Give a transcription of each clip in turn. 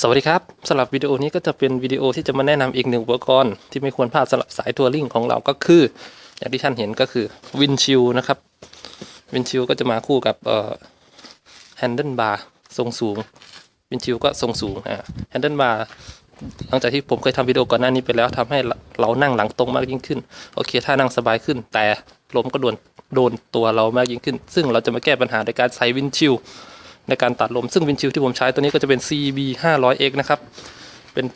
สวัสดีครับสำหรับวิดีโอนี้ก็จะเป็นวิดีโอที่จะมาแนะนำอีกหนึ่งอุปกรณ์ที่ไม่ควรพลาดสำหรับสายทัวริงของเราก็คือ อย่างที่ท่านเห็นก็คือวินชิลนะครับวินชิลก็จะมาคู่กับเอ่อแฮนเดิลบาร์ทรงสูงวินชิลก็ทรงสูงอ่าแฮนเดิลบาร์หลังจากที่ผมเคยทำวิดีโอก่อนหน้านี้ไปแล้วทำให้เรานั่งหลังตรงมากยิ่งขึ้นโอเคถ้านั่งสบายขึ้น แต่ลมก็โดนโดนตัวเรามากยิ่งขึ้น ซึ่งเราจะมาแก้ปัญหาโดยการใส่วินชิล ในการตัดลมซึ่งวินชิลที่ผมใช้ตัวนี้ก็จะเป็น CB 500X นะครับ เป็น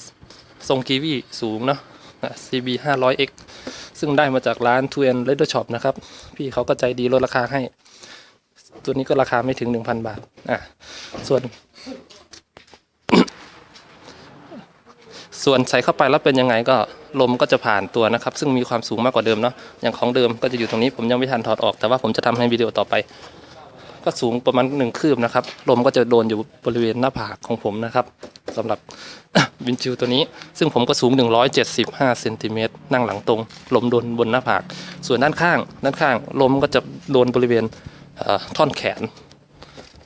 ทรงกีวีสูงเนาะ CB 500X ซึ่งได้มาจากร้าน2 n Leather Shop นะครับ พี่เขาก็ใจดีลดราคาให้ ตัวนี้ก็ราคาไม่ถึง 1,000 บาท อะ ส่วน ส่วนใส่เข้าไปแล้วเป็นยังไงก็ลมก็จะผ่านตัวนะครับ ซึ่งมีความสูงมากกว่าเดิมเนาะ อย่างของเดิมก็จะอยู่ตรงนี้ผมยังไม่ทันถอดออก แต่ว่าผมจะทำให้วิดีโอต่อไป ก็สูงประมาณหนึ่งคืบนะครับ ลมก็จะโดนอยู่บริเวณหน้าผากของผมนะครับสำหรับวินชิลตัวนี้ ซึ่งผมก็สูง 175เซนติเมตรนั่งหลังตรง ลมโดนบนหน้าผาก ส่วนด้านข้าง ด้านข้าง ลมก็จะโดนบริเวณเอ่อท่อนแขน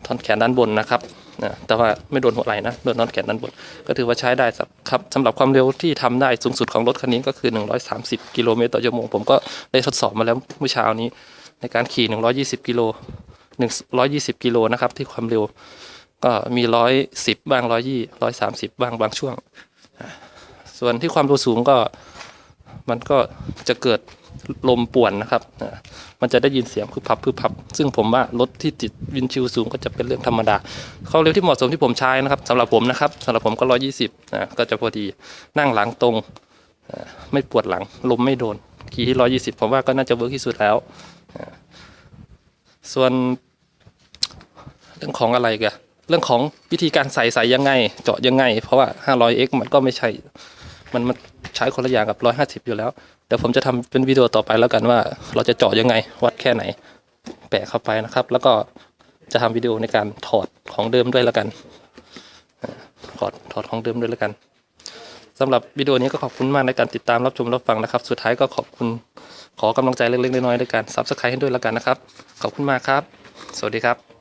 ท่อนแขนด้านบนนะครับนะแต่ว่าไม่โดนหัวไหล่นะ โดนท่อนแขนด้านบน ก็ถือว่าใช้ได้ครับสำหรับความเร็วที่ทำได้สูงสุดของรถคันนี้ก็คือ 130 กิโลเมตรต่อชั่วโมง ผมก็ได้ทดสอบมาแล้วเมื่อเช้านี้ ในการขี่ 120 กิโล 120กิโลนะครับ ที่ความเร็ว ก็มี110บ้าง120 130บ้างบางช่วง ส่วนที่ความเร็วสูงก็มันก็จะเกิดลมป่วนนะครับ มันจะได้ยินเสียงพึบพับพึบพับ ซึ่งผมว่ารถที่ติดวินชิลสูงก็จะเป็นเรื่องธรรมดา ความเร็วที่เหมาะสมที่ผมใช้นะครับสำหรับผมนะครับสำหรับผมก็120นะก็จะพอดีนั่งหลังตรง ไม่ปวดหลัง ลมไม่โดน ขี่ที่120ผมว่าก็น่าจะเวิร์กที่สุดแล้ว ส่วน เรื่องของอะไรกันเรื่องของวิธีการใส่ใส่ยังไง เจาะยังไง เพราะว่า 500x มันก็ไม่ใช่ มันมันใช้คนละอย่างกับ 150 อยู่แล้วเดี๋ยวผมจะทำเป็นวิดีโอต่อไปแล้วกันว่า เราจะเจาะยังไง วัดแค่ไหน แปะเข้าไปนะครับ แล้วก็จะทำวิดีโอในการถอดของเดิมด้วยแล้วกันถอดถอดของเดิมด้วยแล้วกันสำหรับวิดีโอนี้ก็ขอบคุณมากในการติดตามรับชมรับฟังนะครับ สุดท้ายก็ขอบคุณขอกำลังใจเล็กๆน้อยๆด้วยการ subscribe ให้ด้วยแล้วกันนะครับ ขอบคุณมากครับ สวัสดีครับ